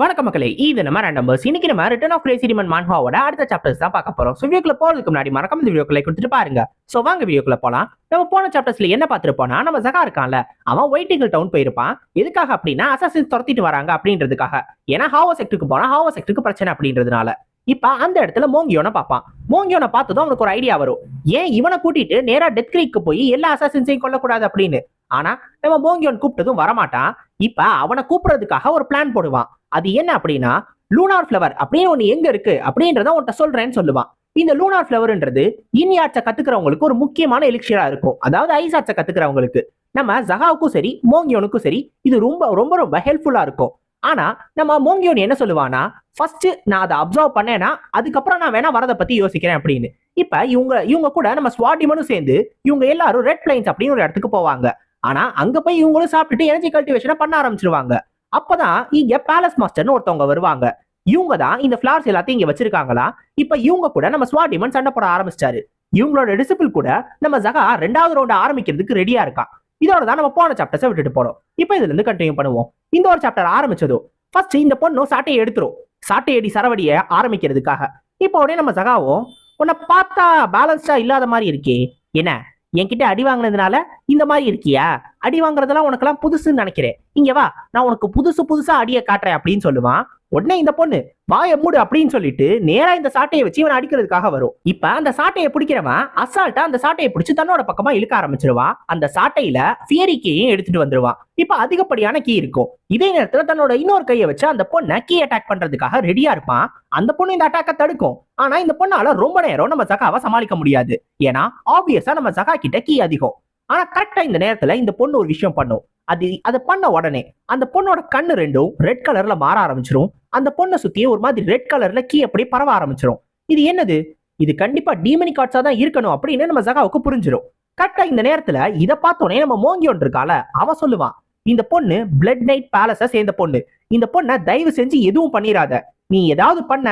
வணக்க மக்களே இது நம்ம நம்பர்ஸ் இன்னைக்கு நம்ம ரிட்டர்ன் ஆஃப் ரேசிடிமன் மான்ஹாவோட அடுத்த சாப்டர்ஸ் தான் பார்க்க போறோம். ஸோ வீடியோக்குள்ள போறதுக்கு முன்னாடி மறக்காம இந்த வீடியோக்குள்ள கொடுத்துட்டு பாருங்க. ஸோ வாங்க வீடியோக்குள்ள போலாம். நம்ம போன சாப்டர்ஸ்ல என்ன பார்த்துருப்போம்னா நம்ம ஜகா இருக்கான்ல அவன் ஒயிட்டிங்கல் டவுன் போயிருப்பான். எதுக்காக அப்படின்னா அசாசின்ஸ் துரத்திட்டு வராங்க அப்படின்றதுக்காக. ஏன்னா ஹாவோ செக்டருக்கு போனா ஹாவோ செக்டருக்கு பிரச்சனை அப்படின்றதுனால. இப்ப அந்த இடத்துல மோங்கியோனை பார்ப்பான். மோங்கியோனை பார்த்ததும் அவனுக்கு ஒரு ஐடியா வரும். ஏன் இவனை கூட்டிட்டு நேரா டெத் கிரீக்கு போய் எல்லா அசாசின்ஸையும் கொல்லக்கூடாது அப்படின்னு? ஆனா நம்ம மோங்கியோன் கூப்பிட்டதும் வரமாட்டான். இப்ப அவனை கூப்பிடுறதுக்காக ஒரு பிளான் போடுவான். அது என்ன அப்படின்னா லூனார் ஃப்ளவர் அப்படின்னு ஒண்ணு எங்க இருக்கு? அப்படின்றத உன்கிட்ட சொல்றேன்னு சொல்லுவான். இந்த லூனார் ஃபிளவர்ன்றது இனி ஆர்ட்ஸை கத்துக்கிறவங்களுக்கு ஒரு முக்கியமான எலிக்ஷியரா இருக்கும். அதாவது ஐஸ் ஆர்ட்ஸை கத்துக்கிறவங்களுக்கு. நம்ம ஜகாவுக்கும் சரி மோங்கியோனுக்கும் சரி இது ரொம்ப ரொம்ப ரொம்ப ஹெல்ப்ஃபுல்லா இருக்கும். ஆனா நம்ம மோங்கியோன் என்ன சொல்லுவானா ஃபர்ஸ்ட் நான் அதை அப்சர்வ் பண்ணேன்னா அதுக்கப்புறம் நான் வேணா வரதை பத்தி யோசிக்கிறேன் அப்படின்னு. இப்ப இவங்க இவங்க கூட நம்ம ஸ்வாடிமனும் சேர்ந்து இவங்க எல்லாரும் ரெட் பிளைன்ஸ் அப்படின்னு ஒரு இடத்துக்கு போவாங்க. ஆனா அங்க போய் இவங்களும் சாப்பிட்டுட்டு எனர்ஜி கல்டிவேஷனை பண்ண ஆரம்பிச்சிருவாங்க. அப்பதான் இங்க பேலஸ் மாஸ்டர்னு ஒருத்தவங்க வருவாங்க. இவங்க தான் இந்த ஃபிளார்ஸ் எல்லாத்தையும் இங்க வச்சிருக்காங்களா? இப்ப இவங்க கூட நம்ம ஸ்வாடிமன் சண்டை போட ஆரம்பிச்சிட்டாரு. இவங்களோட டிசிபிள் கூட நம்ம ஜகா ரெண்டாவது ரவுண்ட் ஆரம்பிக்கிறதுக்கு ரெடியா இருக்கான். இதோட தான் நம்ம போன சாப்டர்ஸை விட்டுட்டு போறோம். இப்போ இதுல இருந்து கண்டினியூ பண்ணுவோம். இந்த ஒரு சாப்டர் ஆரம்பிச்சதோ ஃபர்ஸ்ட் இந்த பொண்ணு சாட்டையை எடுத்துரும். சாட்டையடி சரவடிய ஆரம்பிக்கிறதுக்காக. இப்போ உடனே நம்ம ஜகாவும் உன்னை பார்த்தா பேலன்ஸ்டா இல்லாத மாதிரி இருக்கே. என்ன? என்கிட்ட அடி வாங்கினதுனால இந்த மாதிரி இருக்கியா? அடி வாங்குறதெல்லாம் உனக்கெல்லாம் புதுசுன்னு நினைக்கிறேன். இங்க வா நான் உனக்கு புதுசு புதுசா அடியை காட்டுறேன் அப்படின்னு சொல்லுவான். உடனே இந்த பொண்ணு வாய மூடு அப்படின்னு சொல்லிட்டு நேரா இந்த சாட்டையை வச்சு இவன் அடிக்கிறதுக்காக வரும். இப்ப அந்த சாட்டையை பிடிக்கிறவன் அசால்ட்டா அந்த சாட்டையை பிடிச்சு தன்னோட பக்கமா இழுக்க ஆரம்பிச்சிருவான். அந்த சாட்டையில ஃபியரி கீயும் எடுத்துட்டு வந்துருவான். இப்ப அதிகப்படியான கீ இருக்கும். இதே நேரத்துல தன்னோட இன்னொரு கையை வச்சு அந்த பொண்ணை கீ அட்டாக் பண்றதுக்காக ரெடியா இருப்பான். அந்த பொண்ணு இந்த அட்டாக்க தடுக்கும். ஆனா இந்த பொண்ணால ரொம்ப நேரம் நம்ம சகாவை சமாளிக்க முடியாது. ஏன்னா ஆப்வியஸா நம்ம சகா கிட்ட கீ அதிகம். ஆனா கரெக்டா இந்த நேரத்துல இந்த பொண்ணு ஒரு விஷயம் பண்ணும். அது அதை பண்ண உடனே அந்த பொண்ணோட கண்ணு ரெண்டும் ரெட் கலர்ல மாற ஆரம்பிச்சிரும். அந்த பொண்ணை சுத்தியே ஒரு மாதிரி ரெட் கலர்ல கீ அப்படியே பரவ ஆரம்பிச்சிரும். இது என்னது? இது கண்டிப்பா டீமனி கார்ட்ஸா தான் இருக்கணும் அப்படின்னு நம்ம ஜகாவுக்கு புரிஞ்சிடும் கரெக்டா இந்த நேரத்துல இதை பார்த்தோன்னே நம்ம மோங்கியோன் இருக்கால அவன் சொல்லுவான் இந்த பொண்ணு பிளட் நைட் பேலஸ சேர்ந்த பொண்ணு. இந்த பொண்ணை தயவு செஞ்சு எதுவும் பண்ணிடாத நீ ஏதாவது பண்ண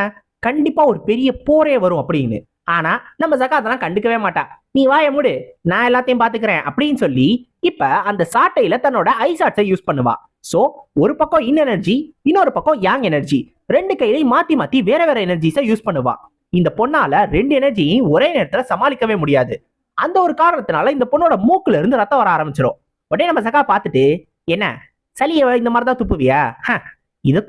கண்டிப்பா ஒரு பெரிய போரே வரும் அப்படின்னு. ஆனா நம்ம ஜகா கண்டுக்கவே மாட்டா. நீ வாய மூடு நான் எல்லாத்தையும் பாத்துக்கிறேன் அப்படின்னு சொல்லி இப்ப அந்த சாட்டையில தன்னோட ஐசாட்ஸை யூஸ் பண்ணுவா. சோ ஒரு பக்கம் இன் எனர்ஜி இன்னொரு பக்கம் யாங் எனர்ஜி ரெண்டு கையிலையும் மாத்தி மாத்தி வேற வேற எனர்ஜிஸை யூஸ் பண்ணுவா. இந்த பொண்ணால ரெண்டு எனர்ஜியும் ஒரே நேரத்துல சமாளிக்கவே முடியாது. அந்த ஒரு காரணத்தினால இந்த பொண்ணோட மூக்குல இருந்து ரத்தம் வர ஆரம்பிச்சிடும் உடனே நம்ம சகா பார்த்துட்டு என்ன சளிய இந்த மாதிரி தான் துப்புவியா? ஹ,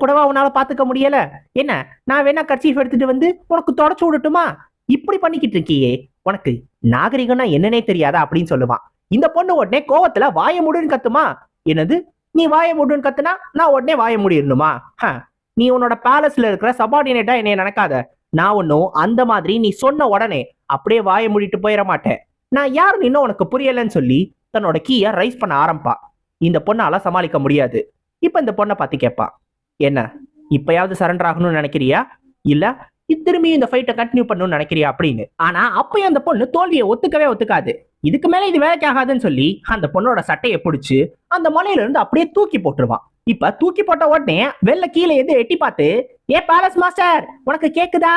கூடவா உன்னால பாத்துக்க முடியல? என்ன நான் வேணா கர்ச்சீஃப் எடுத்துட்டு வந்து உனக்கு தொடச்சு விடட்டுமா? இப்படி பண்ணிக்கிட்டு இருக்கியே உனக்கு நாகரிகம்னா என்னன்னே தெரியாதா அப்படின்னு சொல்லுவான். இந்த பொண்ணு உடனே கோவத்துல வாய மூடுன்னு கத்துமா? என்னது? நீ வாய முடுன்னு கத்துனா நான் உடனே வாய மூடிடணுமா? ஹ, நீ உன்னோட பேலஸ்ல இருக்கிற சபார்டினேட்டா என்னைய நினைக்காத. நான் ஒன்னும் அந்த மாதிரி நீ சொன்ன உடனே அப்படியே வாய முடிட்டு போயிட மாட்டேன். நான் யாருன்னு இன்னும் உனக்கு புரியலன்னு சொல்லி தன்னோட கீயை ரைஸ் பண்ண ஆரம்பா இந்த பொண்ணால சமாளிக்க முடியாது. இப்ப இந்த பொண்ணை பார்த்து கேட்பான். என்ன? இப்பயாவது சரண்டர் ஆகணும்னு நினைக்கிறியா? இல்ல திரும்பி இந்த ஃபைட்டை கண்டினியூ பண்ணணும்னு நினைக்கிறியா அப்படின்னு. ஆனா அப்பயும் அந்த பொண்ணு தோல்வியை ஒத்துக்கவே ஒத்துக்காது. இதுக்கு மேல இது வேலைக்கு ஆகாதுன்னு சொல்லி அந்த பொண்ணோட சட்டையை பிடிச்சு அந்த மலையில இருந்து அப்படியே தூக்கி போட்டுருவான் இப்ப தூக்கி போட்ட உடனே வெளில கீழே இருந்து எட்டி பார்த்து ஏ பேலஸ் மாஸ்டர் உனக்கு கேக்குதா?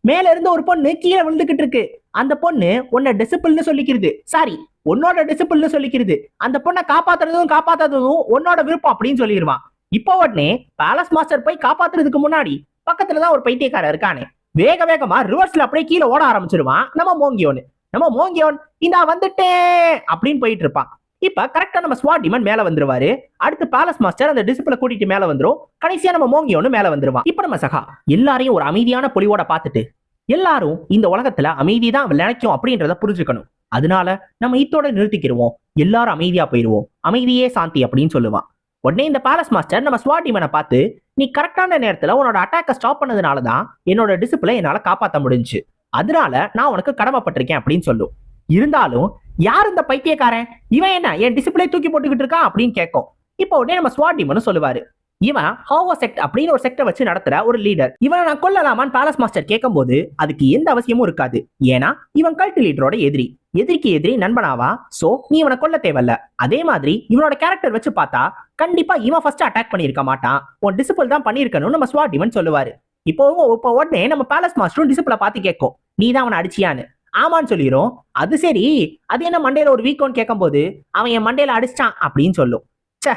மேல இருந்து ஒரு பொண்ணு கீழே விழுந்துகிட்டு இருக்கு. அந்த பொண்ணு உன்னை டிசிப்ளின்னு சொல்லிக்கிறது. சாரி உன்னோட டிசிப்ளின்னு சொல்லிக்கிறது. அந்த பொண்ணை காப்பாத்துறதும் காப்பாத்தாததும் உன்னோட விருப்பம் அப்படின்னு சொல்லிடுவான் இப்போ உடனே பேலஸ் மாஸ்டர் போய் காப்பாத்துறதுக்கு முன்னாடி பக்கத்துல தான் ஒரு பைத்தியக்காரன் இருக்கானே. வேக வேகமா ரிவர்ஸ்ல அப்படியே கீழே ஓட ஆரம்பிச்சிருவான். நம்ம மோங்கியோன்னு. நம்ம மோங்கியோன் இந்தா வந்துட்டேன் அப்படின்னு போயிட்டு இருப்பான். இப்ப கரெக்டா நம்ம ஸ்வாட் டிமன் மேல வந்துருவாரு. அடுத்து பேலஸ் மாஸ்டர் அந்த டிசிப்ளை கூட்டிட்டு மேல வந்துரும். கடைசியா நம்ம மோங்கியோன்னு மேல வந்துருவான். இப்ப நம்ம சகா எல்லாரையும் ஒரு அமைதியான பொலிவோட பார்த்துட்டு எல்லாரும் இந்த உலகத்துல அமைதி தான் நினைக்கும் அப்படின்றத புரிஞ்சுக்கணும். அதனால நம்ம இத்தோட நிறுத்திக்கிருவோம். எல்லாரும் அமைதியா போயிருவோம். அமைதியே சாந்தி அப்படின்னு சொல்லுவான். உடனே இந்த பேலஸ் மாஸ்டர் நம்ம ஸ்வாட் டிமனை பார்த்து நீ கரெக்டான நேரத்தில் உன்னோட அட்டாக்கை ஸ்டாப் பண்ணதுனால தான் என்னோட டிசிப்ளை என்னால் காப்பாற்ற முடிஞ்சுச்சு. அதனால நான் உனக்கு கடமைப்பட்டிருக்கேன் அப்படின்னு சொல்லும் இருந்தாலும் யார் இந்த பைத்தியக்காரன்? இவன் என்ன என் டிசிப்ளை தூக்கி போட்டுக்கிட்டு இருக்கான் அப்படின்னு கேட்கும். இப்போ உடனே நம்ம ஸ்வாட் டீம்னு சொல்லுவாரு. இவன் ஹாவோ செக்ட் அப்படின்னு ஒரு செக்டை வச்சு நடத்துற ஒரு லீடர் இவனை நான் கொல்லலாமான்னு பேலஸ் மாஸ்டர் கேட்கும்போது அதுக்கு எந்த அவசியமும் இருக்காது. ஏன்னா இவன் கல்ட் லீடரோட எதிரி. எதிரிக்கு எதிரி நண்பனாவா? சோ நீ இவனை கொல்ல தேவையில்ல. அதே மாதிரி இவனோட கேரக்டர் வச்சு பார்த்தா கண்டிப்பா இவன் ஃபர்ஸ்ட் அட்டாக் பண்ணியிருக்க மாட்டான். உன் டிசிபிள் தான் பண்ணியிருக்கணும்னு நம்ம ஸ்வாட் இவன் சொல்லுவாரு. இப்போ இப்போ உடனே நம்ம பேலஸ் மாஸ்டரும் டிசிப்ளை பார்த்து கேட்கும். நீ தான் அவனை அடிச்சியான்னு. ஆமான்னு சொல்லிரும். அது சரி. அது என்ன மண்டையில ஒரு வீக்கோன்னு கேட்கும்போது அவன் என் மண்டையில அடிச்சிட்டான் அப்படின்னு சொல்லும். ச்சே.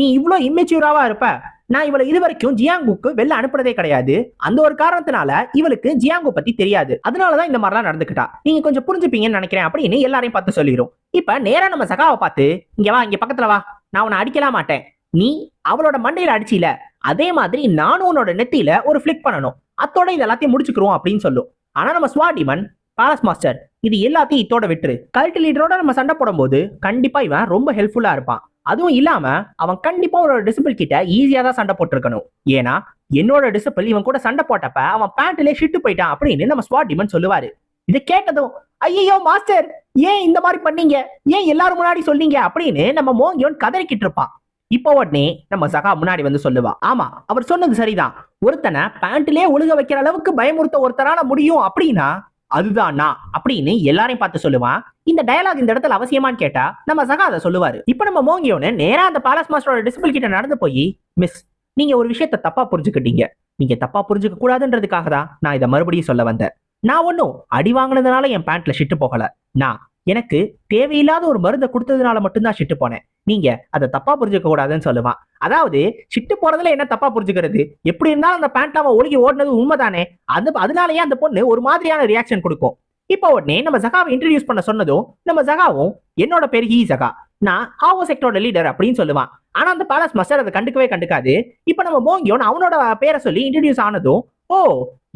நீ இவ்வளோ இம்மெச்சூராவா இருப்ப. நான் இவளை இது வரைக்கும் ஜியாங்குக்கு வெளில அனுப்புனதே கிடையாது. அந்த ஒரு காரணத்தினால இவளுக்கு ஜியாங்கு பத்தி தெரியாது. அதனாலதான் இந்த மாதிரிலாம் நடந்துக்கிட்டா. நீங்க கொஞ்சம் புரிஞ்சுப்பீங்கன்னு நினைக்கிறேன் அப்படின்னு எல்லாரையும் பார்த்து சொல்லிடும் இப்ப நேரா நம்ம சகாவை பார்த்து இங்க வா இங்க பக்கத்துல வா. நான் உன்னை அடிக்கலாம் மாட்டேன். நீ அவளோட மண்டையில அடிச்சில. அதே மாதிரி நானும் உன்னோட நெத்தியில ஒரு ஃபிளிக் பண்ணணும். அத்தோட இது எல்லாத்தையும் முடிச்சுக்கிறோம் அப்படின்னு சொல்லும். ஆனா நம்ம ஸ்வாடிமன் பாலஸ் மாஸ்டர் இது எல்லாத்தையும் இத்தோட விட்டுரு. கல்ட் லீடரோட நம்ம சண்டை போடும்போது கண்டிப்பா இவன் ரொம்ப ஹெல்ப்ஃபுல்லா இருப்பான். அதுவும் இல்லாம அவன் கண்டிப்பா ஒரு டிசிபிள் கிட்ட ஈஸியா தான் சண்டை போட்டிருக்கணும். ஏன்னா என்னோட டிசிபிள் இவன் கூட சண்டை போட்டப்ப அவன் பேண்ட்லயே ஷிட்டு போயிட்டான் அப்படின்னு நம்ம ஸ்வாட் டிமன் சொல்லுவாரு. இதை கேட்டதும் ஐயோ மாஸ்டர் ஏன் இந்த மாதிரி பண்ணீங்க? ஏன் எல்லாரும் முன்னாடி சொன்னீங்க? அப்படின்னு நம்ம மோங்கியோன் கதறிக்கிட்டு இருப்பான். இப்போ உடனே நம்ம சகா முன்னாடி வந்து சொல்லுவா. ஆமா அவர் சொன்னது சரிதான். ஒருத்தனை பேண்ட்லயே ஒழுக வைக்கிற அளவுக்கு பயமுறுத்த ஒருத்தரால முடியும் அப்படின்னா அதுதான் அப்படின்னு எல்லாரையும் பார்த்து சொல்லுவான். இந்த டயலாக் இந்த இடத்துல அவசியமான்னு கேட்டா நம்ம சகா அதை சொல்லுவாரு. இப்ப நம்ம மோங்கியோன்னு நேரா அந்த பாலஸ் மாஸ்டரோட டிசிபிள் கிட்ட நடந்து போய் மிஸ் நீங்க ஒரு விஷயத்த தப்பா புரிஞ்சுக்கிட்டீங்க. நீங்க தப்பா புரிஞ்சுக்க கூடாதுன்றதுக்காக தான் நான் இதை மறுபடியும் சொல்ல வந்தேன். நான் ஒன்றும் அடி வாங்கினதுனால என் பேண்ட்ல ஷிட்டு போகல. நான் எனக்கு தேவையில்லாத ஒரு மருந்தை கொடுத்ததுனால மட்டும்தான் ஷிட்டு போனேன். நீங்க அதை தப்பா புரிஞ்சுக்க கூடாதுன்னு சொல்லுவான். அதாவது சிட்டு போறதுல என்ன தப்பா புரிஞ்சுக்கிறது? எப்படி இருந்தாலும் அந்த பேண்ட் அவன் ஒழுகி ஓடினது உண்மைதானே? அது அதனாலயே அந்த பொண்ணு ஒரு மாதிரியான ரியாக்ஷன் கொடுக்கும். இப்போ உடனே நம்ம ஜகாவை இன்ட்ரடியூஸ் பண்ண சொன்னதும் நம்ம ஜகாவும் என்னோட பேர் ஹீ ஜகா நான் ஹாவோ செக்டரோட லீடர் அப்படின்னு சொல்லுவான். ஆனா அந்த பேலஸ் மாஸ்டர் அதை கண்டுக்கவே கண்டுக்காது. இப்போ நம்ம மோங்கியோன் அவனோட பேரை சொல்லி இன்ட்ரடியூஸ் ஆனதும் ஓ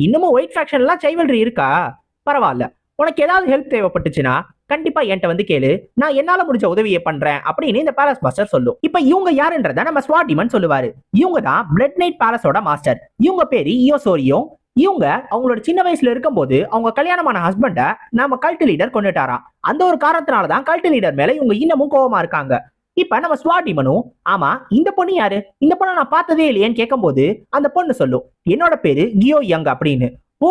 இன்னமும் ஒயிட் ஃபேக்ஷன் எல்லாம் சைவல்ரி இருக்கா? பரவாயில்ல. உனக்கு ஏதாவது ஹெல்ப் தேவைப்பட்டுச்சுன்னா கண்டிப்பா என்கிட்ட வந்து கேளு. நான் என்னால முடிஞ்ச உதவியை பண்றேன் அப்படின்னு இந்த பேலஸ் மாஸ்டர் சொல்லும். இப்ப இவங்க யாருன்றத நம்ம ஸ்வாடிமன் சொல்லுவாரு. இவங்க தான் பிளட் நைட் பேலஸோட மாஸ்டர் இவங்க பேரு இயோசோரியோ இவங்க அவங்களோட சின்ன வயசுல இருக்கும்போது அவங்க கல்யாணமான ஹஸ்பண்டை நம்ம கல்ட் லீடர் கொண்டுட்டாராம். அந்த ஒரு காரணத்தினால தான் கல்ட் லீடர் மேல இவங்க இன்னமும் கோவமா இருக்காங்க. இப்ப நம்ம ஸ்வாட்டிமனும் ஆமா இந்த பொண்ணு யாரு? இந்த பொண்ணை நான் பார்த்ததே இல்லையேன்னு கேட்கும்போது அந்த பொண்ணு சொல்லும் என்னோட பேரு கியோ யங் அப்படின்னு. ஓ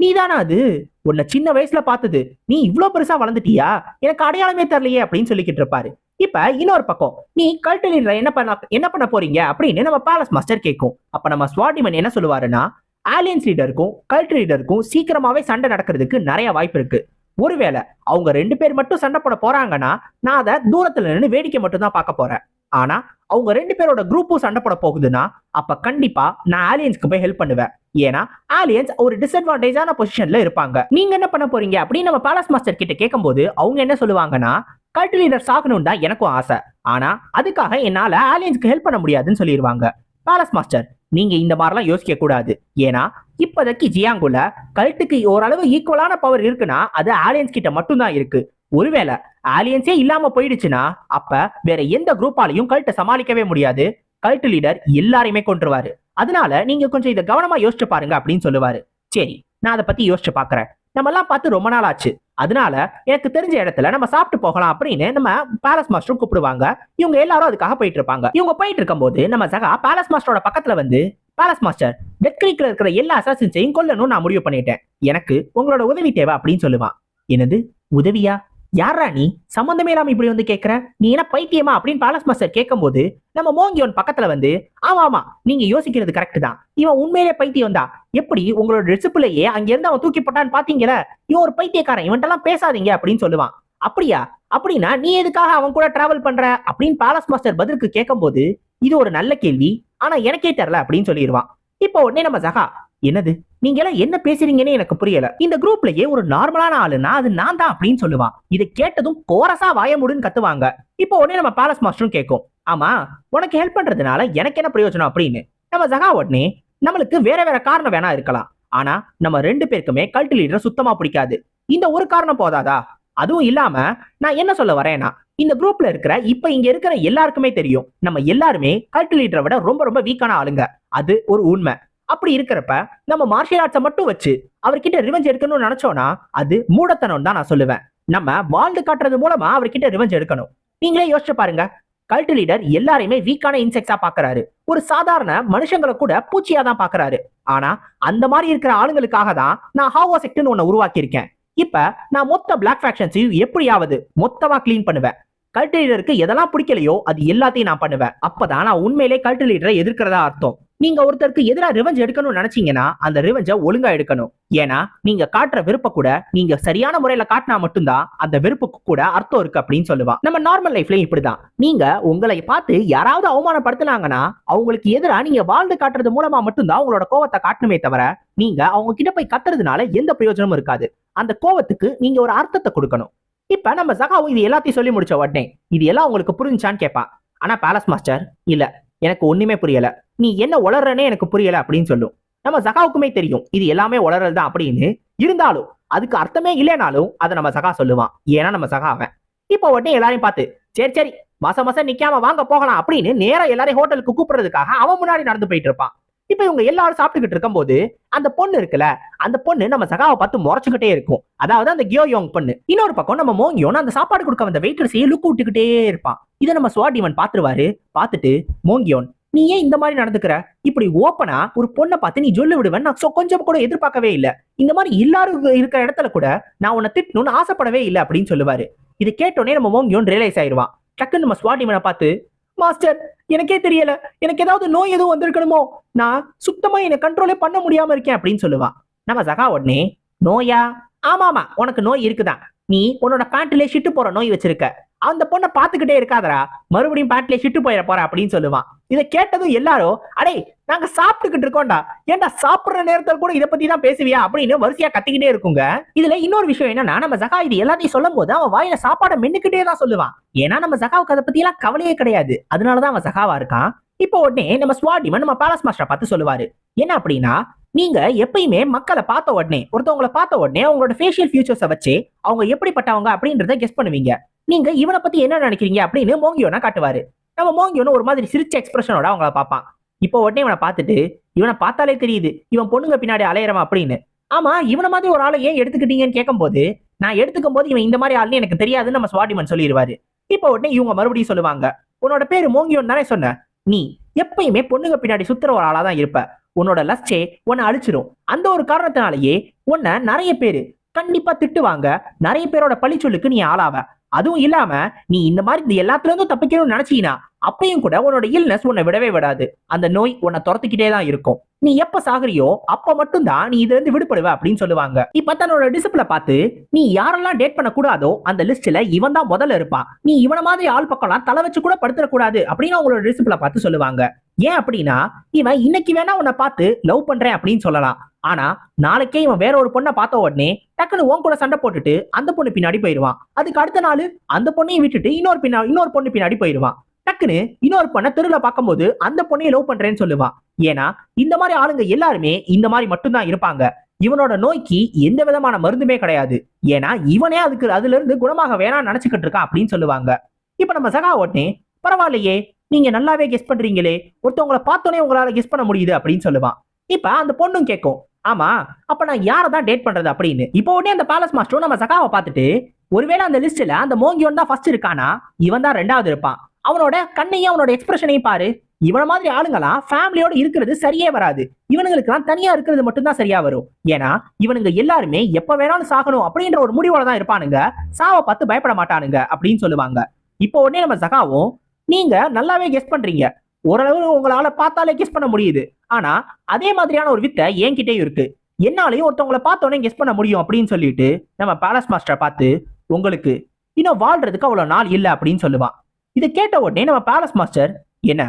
நீதானா அது? உன்னை சின்ன வயசுல பார்த்தது. நீ இவ்ளோ பெருசா வளர்ந்துட்டியா? எனக்கு அடையாளமே தரலையே அப்படின்னு சொல்லிக்கிட்டு இருப்பாரு. இப்ப இன்னொரு பக்கம் நீ கல்ட் என்ன பண்ண என்ன பண்ண போறீங்க அப்படின்னு நம்ம பேலஸ் மாஸ்டர் கேட்கும். அப்ப நம்ம ஸ்வாடிமன் என்ன சொல்லுவாருன்னா ஆலியன்ஸ் லீடருக்கும் கல்ட் லீடருக்கும் சீக்கிரமாவே சண்டை நடக்கிறதுக்கு நிறைய வாய்ப்பு இருக்கு. ஒருவேளை அவங்க ரெண்டு பேர் மட்டும் சண்டை போட போறாங்கன்னா நான் அதை தூரத்துல நின்று வேடிக்கை மட்டும் தான் பார்க்க போறேன். ஆனா அவங்க ரெண்டு பேரோட குரூப்பும் சண்டை போட போகுதுன்னா அப்ப கண்டிப்பா நான் ஆலியன்ஸ்க்கு போய் ஹெல்ப் பண்ணுவேன். ஏன்னா ஆலியன்ஸ் ஒரு டிஸ்அட்வான்டேஜான பொசிஷன்ல இருப்பாங்க. நீங்க என்ன பண்ண போறீங்க? அப்படின்னு நம்ம பேலஸ் மாஸ்டர் கிட்ட கேட்கும்போது அவங்க என்ன சொல்லுவாங்கன்னா கல்ட் லீடர்ஸ் ஆகணும் தான் எனக்கும் ஆசை. ஆனா அதுக்காக என்னால ஆலியன்ஸ்க்கு ஹெல்ப் பண்ண முடியாதுன்னு சொல்லிடுவாங்க பேலஸ் மாஸ்டர் நீங்க இந்த மாதிரிலாம் யோசிக்க கூடாது. ஏன்னா இப்போதைக்கு ஜியாங்குல கல்ட்டுக்கு ஓரளவு ஈக்குவலான பவர் இருக்குன்னா அது ஆலியன்ஸ் கிட்ட மட்டும்தான் இருக்கு. ஒருவேளை ஆலியன்ஸே இல்லாம போயிடுச்சுன்னா அப்ப வேற எந்த குரூப்பாலையும் கல்ட்டை சமாளிக்கவே முடியாது. கல்ட் லீடர் எல்லாரையுமே கொண்டுருவாரு அதனால நீங்க கொஞ்சம் இதை கவனமா யோசிச்சு பாருங்க அப்படின்னு சொல்லுவாரு. சரி நான் அதை பத்தி யோசிச்சு பாக்குறேன் நம்ம எல்லாம் பார்த்து ரொம்ப நாள் ஆச்சு. அதனால எனக்கு தெரிஞ்ச இடத்துல நம்ம சாப்பிட்டு போகலாம் அப்படின்னு நம்ம பேலஸ் மாஸ்டரும் கூப்பிடுவாங்க. இவங்க எல்லாரும் அதுக்காக போயிட்டு இருப்பாங்க இவங்க போயிட்டு இருக்கும்போது நம்ம சகா பேலஸ் மாஸ்டரோட பக்கத்துல வந்து பேலஸ் மாஸ்டர் டெத் கிரீக்ல இருக்கிற எல்லா அசாசின்ஸையும் கொல்லணும்னு நான் முடிவு பண்ணிட்டேன். எனக்கு உங்களோட உதவி தேவை அப்படின்னு சொல்லுவான். என்னது? உதவியா? யாரா நீ? சம்மந்தமே இல்லாம இப்படி வந்து கேட்கற நீ என்ன பைத்தியமா அப்படின்னு பேலஸ் மாஸ்டர் கேட்கும்போது நம்ம மோங்கியோன் பக்கத்துல வந்து ஆமா ஆமா நீங்க யோசிக்கிறது கரெக்ட் தான். இவன் உண்மையிலே பைத்தியம் தான் எப்படி உங்களோட ரெசிப்புலையே அங்கிருந்து அவன் தூக்கி போட்டான்னு பாத்தீங்களா இவன் ஒரு பைத்தியக்காரன் இவன்ட்டெல்லாம் பேசாதீங்க அப்படின்னு சொல்லுவான். அப்படியா? அப்படின்னா நீ எதுக்காக அவன் கூட டிராவல் பண்ற? அப்படின்னு பேலஸ் மாஸ்டர் பதிலுக்கு கேட்கும்போது இது ஒரு நல்ல கேள்வி. ஆனா எனக்கே தெரியல அப்படின்னு சொல்லிடுவான். இப்போ உடனே நம்ம சகா என்னது? நீங்க எல்லாம் என்ன பேசுறீங்கன்னு எனக்கு புரியல. இந்த குரூப்லயே ஒரு நார்மலான ஆளுனா அது நான் தான் அப்படின்னு சொல்லுவான். இதை கேட்டதும் கோரசா வாயமுடுன்னு கத்துவாங்க. இப்போ உடனே நம்ம பேலஸ் மாஸ்டரும் கேட்கும் ஆமா உனக்கு ஹெல்ப் பண்றதுனால எனக்கு என்ன பிரயோஜனம் அப்படின்னு. நம்ம ஜகா உடனே நம்மளுக்கு வேற வேற காரணம் வேணா இருக்கலாம். ஆனா நம்ம ரெண்டு பேருக்குமே கல்ட் லீடரை சுத்தமா பிடிக்காது. இந்த ஒரு காரணம் போதாதா? அதுவும் இல்லாம நான் என்ன சொல்ல வரேன்னா இந்த குரூப்ல இருக்கிற இப்ப இங்க இருக்கிற எல்லாருக்குமே தெரியும். நம்ம எல்லாருமே கல்ட் லீடரை விட ரொம்ப ரொம்ப வீக்கான ஆளுங்க. அது ஒரு உண்மை. அப்படி இருக்கிறப்ப நம்ம மார்ஷியல் ஆர்ட்ஸை மட்டும் வச்சு அவர்கிட்ட ரிவெஞ்ச் எடுக்கணும்னு நினைச்சோம்னா அது மூடத்தனம் தான் நான் சொல்லுவேன். நம்ம வாழ்ந்து காட்டுறது மூலமா அவர்கிட்ட ரிவெஞ்ச் எடுக்கணும். நீங்களே யோசிச்சு பாருங்க. கல்ட் லீடர் எல்லாரையுமே வீக்கான இன்செக்ட்ஸா பாக்குறாரு. ஒரு சாதாரண மனுஷங்களை கூட பூச்சியா தான் பாக்குறாரு. ஆனா அந்த மாதிரி இருக்கிற ஆளுங்களுக்காக தான் நான் ஹாவோ செக்ட்னு ஒன்னு உருவாக்கி இருக்கேன் இப்ப நான் மொத்த பிளாக் ஃபேக்ஷன்ஸையும் எப்படியாவது மொத்தமா க்ளீன் பண்ணுவேன். கல்ட் லீடருக்கு எதெல்லாம் பிடிக்கலையோ அது எல்லாத்தையும் நான் பண்ணுவேன். அப்பதான் நான் உண்மையிலே கல்ட் லீடரை எதிர்க்கிறதா அர்த்தம். நீங்க ஒருத்தருக்கு எதிராக ரிவெஞ்ச் எடுக்கணும்னு நினைச்சீங்கன்னா அந்த ரிவெஞ்ச ஒழுங்கா எடுக்கணும். ஏன்னா நீங்க காட்டுற வெறுப்ப கூட நீங்க சரியான முறையில காட்டினா மட்டும்தான் அந்த வெறுப்புக்கு கூட அர்த்தம் இருக்கு அப்படின்னு சொல்லுவான். நம்ம நார்மல் லைஃப்லயும் இப்படிதான். நீங்க உங்களை பார்த்து யாராவது அவமானப்படுத்தினாங்கன்னா அவங்களுக்கு எதிராக நீங்க வாழ்ந்து காட்டுறது மூலமா மட்டும்தான் உங்களோட கோவத்தை காட்டணுமே தவிர நீங்க அவங்க கிட்ட போய் கத்துறதுனால எந்த பிரயோஜனமும் இருக்காது. அந்த கோவத்துக்கு நீங்க ஒரு அர்த்தத்தை கொடுக்கணும். இப்ப நம்ம சகாவும் இது எல்லாத்தையும் சொல்லி முடிச்ச உடனே இது எல்லாம் உங்களுக்கு புரிஞ்சான்னு கேட்பான். ஆனா பேலஸ் மாஸ்டர் இல்ல. எனக்கு ஒண்ணுமே புரியல. நீ என்ன உளறனே எனக்கு புரியல அப்படின்னு சொல்லும். நம்ம சகாவுக்குமே தெரியும் இது எல்லாமே உளறல் தான் அப்படின்னு. இருந்தாலும் அதுக்கு அர்த்தமே இல்லைனாலும் அதை நம்ம சகா சொல்லுவான். ஏன்னா நம்ம சகா அவன். இப்போ உடனே எல்லாரையும் பார்த்து சரி சரி மாசம் மாசம் நிக்காம வாங்க போகலாம் அப்படின்னு நேரம் எல்லாரையும் ஹோட்டலுக்கு கூப்பிடுறதுக்காக அவன் முன்னாடி நடந்து போயிட்டு இருப்பான். இப்போ இவங்க எல்லாரும் சாப்பிட்டுக்கிட்டு இருக்கும்போது அந்த பொண்ணு இருக்குல்ல அந்த பொண்ணு நம்ம சகாவை பார்த்து முறைச்சுக்கிட்டே இருக்கும். அதாவது அந்த கியோ யோங் பொண்ணு. இன்னொரு பக்கம் நம்ம மோங்கியோன் அந்த சாப்பாடு கொடுக்க வந்த வெயிட்டர்ஸையே லுக் விட்டுக்கிட்டே இருப்பான். இதை நம்ம சுவாடிவன் பாத்துருவாரு பார்த்துட்டு மோங்கியோன் நீ ஏன் இந்த மாதிரி நடந்துக்கிற? இப்படி ஓப்பனா ஒரு பொண்ணை பார்த்து நீ சொல்ல விடுவேன் நான் சொ- கொஞ்சம் கூட எதிர்பார்க்கவே இல்ல. இந்த மாதிரி எல்லாரும் இருக்கிற இடத்துல கூட நான் உன்னை திட்டணும்னு ஆசைப்படவே இல்லை அப்படின்னு சொல்லுவாரு. இது கேட்டோடனே நம்ம மோங்கியோன் ரியலைஸ் ஆயிடுவான் டக்குன்னு நம்ம சுவாடிவனை பார்த்து மாஸ்டர் எனக்கே தெரியல. எனக்கு ஏதாவது நோய் எதுவும் வந்திருக்கணுமோ? நான் சுத்தமா என்னை கண்ட்ரோலே பண்ண முடியாம இருக்கேன் அப்படின்னு சொல்லுவான். நம்ம சகா உடனே நோயா? ஆமா ஆமா உனக்கு நோய் இருக்குதான். நீ உன்னோட பேண்ட்லயே ஷிட்டு போற நோய் வச்சிருக்க. அந்த பொண்ணை பாத்துக்கிட்டே இருக்காதடா. மறுபடியும் பாட்டிலே ஷிட்டு போயிட போற அப்படின்னு சொல்லுவான். இதை கேட்டதும் எல்லாரும் அடே நாங்க சாப்பிட்டுக்கிட்டு இருக்கோம்டா. ஏன்டா சாப்பிடுற நேரத்தில் கூட இதை பத்தி தான் பேசுவியா அப்படின்னு வரிசையா கத்திக்கிட்டே இருக்குங்க. இதுல இன்னொரு விஷயம் என்னன்னா நம்ம ஜகா இது எல்லாத்தையும் சொல்லும் போது அவன் வாயில சாப்பாடை மென்னுக்கிட்டே தான் சொல்லுவான். ஏன்னா நம்ம ஜகாவுக்கு அதை பத்தி எல்லாம் கவலையே கிடையாது. அதனாலதான் அவன் ஜகாவா இருக்கான். இப்போ உடனே நம்ம ஸ்வாடிமன் நம்ம பேலஸ் மாஸ்டரை பார்த்து சொல்லுவாரு. என்ன அப்படின்னா நீங்க எப்பயுமே மக்களை பார்த்த உடனே ஒருத்தவங்களை பார்த்த உடனே அவங்களோட ஃபேஷியல் ஃபியூச்சர்ஸை வச்சு அவங்க எப்படிப்பட்டவங்க அப்படின்றத கெஸ் பண்ணுவீங்க. நீங்க இவனை பத்தி என்ன நினைக்கிறீங்க அப்படின்னு மோங்கியோனா காட்டுவாரு. நம்ம மோங்கியோன்னு ஒரு மாதிரி சிரிச்ச எக்ஸ்பிரஷனோட அவங்கள பார்ப்பான். இப்போ உடனே இவனை பார்த்துட்டு இவனை பார்த்தாலே தெரியுது இவன் பொண்ணுங்க பின்னாடி அலையறவன் அப்படின்னு. ஆமா இவனை மாதிரி ஒரு ஆளை ஏன் எடுத்துக்கிட்டீங்கன்னு கேட்கும்போது நான் எடுத்துக்கும் போது இவன் இந்த மாதிரி ஆள்னு எனக்கு தெரியாதுன்னு நம்ம சுவாடிமன் சொல்லிடுவாரு. இப்போ உடனே இவங்க மறுபடியும் சொல்லுவாங்க உன்னோட பேரு மோங்கியோன்னு தானே சொன்ன. நீ எப்பயுமே பொண்ணுங்க பின்னாடி சுத்துற ஒரு ஆளா தான் இருப்ப. உன்னோட லஸ்டே உன்னை அழிச்சிடும் அந்த ஒரு காரணத்தினாலேயே உன்னை நிறைய பேரு கண்டிப்பா திட்டுவாங்க. நிறைய பேரோட பழிச்சொல்லுக்கு நீ ஆளாவ. அதுவும் இல்லாம நீ இந்த மாதிரி இந்த எல்லாத்துல இருந்தும் தப்பிக்கணும்னு நினைச்சீங்கன்னா அப்பயும் கூட உன்னோட இல்னஸ் உன்னை விடவே விடாது. அந்த நோய் உன்னை துரத்துக்கிட்டே தான் இருக்கும். நீ எப்ப சாகுறியோ அப்ப மட்டும்தான் நீ இதுல இருந்து விடுபடுவ அப்படின்னு சொல்லுவாங்க. இப்ப தன்னோட டிசிப்ள பார்த்து நீ யாரெல்லாம் டேட் பண்ண கூடாதோ அந்த லிஸ்ட்ல இவன் தான் முதல்ல இருப்பான். நீ இவன மாதிரி ஆள் பக்கம்லாம் தலை வச்சு கூட படுத்துடக்கூடாது அப்படின்னு அவங்களோட டிசிப்ள பார்த்து சொல்லுவாங்க. ஏன் அப்படின்னா இவன் இன்னைக்கு வேணா உன்னை பார்த்து லவ் பண்றேன் அப்படின்னு சொல்லலாம். ஆனா நாளைக்கே இவன் வேற ஒரு பொண்ணை பார்த்த உடனே டக்குன்னு உன் கூட சண்டை போட்டுட்டு அந்த பொண்ணு பின்னாடி போயிடுவான். அதுக்கு அடுத்த நாள் அந்த பொண்ணையும் விட்டுட்டு இன்னொரு பின்னா இன்னொரு பொண்ணு பின்னாடி போயிடுவான். டக்குன்னு இன்னொரு பொண்ணை தெருல பார்க்கும்போது அந்த பொண்ணையும் லவ் பண்றேன்னு சொல்லுவான் ஏன்னா இந்த மாதிரி ஆளுங்க எல்லாருமே இந்த மாதிரி மட்டும்தான் இருப்பாங்க. இவனோட நோய்க்கு எந்த விதமான மருந்துமே கிடையாது. ஏன்னா இவனே அதுக்கு அதுல இருந்து குணமாக வேணாம் நினைச்சுக்கிட்டு இருக்கான் அப்படின்னு சொல்லுவாங்க. இப்ப நம்ம சகா உடனே பரவாயில்லையே நீங்க நல்லாவே கெஸ் பண்றீங்களே ஒருத்தவங்களை பார்த்தோன்னே உங்களால கெஸ் பண்ண முடியுது அப்படின்னு சொல்லுவான். இப்ப அந்த பொண்ணும் கேட்கும் ஆமா அப்ப நான் யாரை தான் டேட் பண்றது? அப்படின்னு. இப்போ உடனே அந்த பேலஸ் மாஸ்டரும் நம்ம சகாவை பார்த்துட்டு ஒருவேளை அந்த லிஸ்ட்ல அந்த மோங்கியோன் தான் ஃபர்ஸ்ட் இருக்கானா? இவன் தான் ரெண்டாவது இருப்பான். அவனோட கண்ணையும் அவனோட எக்ஸ்பிரஷனையும் பாரு. இவன மாதிரி ஆளுங்களாம் ஃபேமிலியோட இருக்கிறது சரியே வராது. இவனுங்களுக்குலாம் தனியா இருக்கிறது மட்டும்தான் சரியா வரும். ஏன்னா இவனுங்க எல்லாருமே எப்ப வேணாலும் சாகணும் அப்படின்ற ஒரு முடிவோட தான் இருப்பானுங்க. சாவை பார்த்து பயப்பட மாட்டானுங்க அப்படின்னு சொல்லுவாங்க. இப்போ உடனே நம்ம சகாவும் நீங்க நல்லாவே கெஸ் பண்றீங்க. ஓரளவு உங்களால பார்த்தாலே கெஸ் பண்ண முடியுது. ஆனா அதே மாதிரியான ஒரு வித்தை என்கிட்டயும் இருக்கு. என்னாலையும் ஒருத்தவங்களை பார்த்தோன்னே கெஸ் பண்ண முடியும் அப்படின்னு சொல்லிட்டு நம்ம பேலஸ் மாஸ்டரை பார்த்து உங்களுக்கு இன்னும் வாழ்றதுக்கு அவ்வளவு நாள் இல்லை அப்படின்னு சொல்லுவான். இதை கேட்ட உடனே நம்ம பேலஸ் மாஸ்டர் என்ன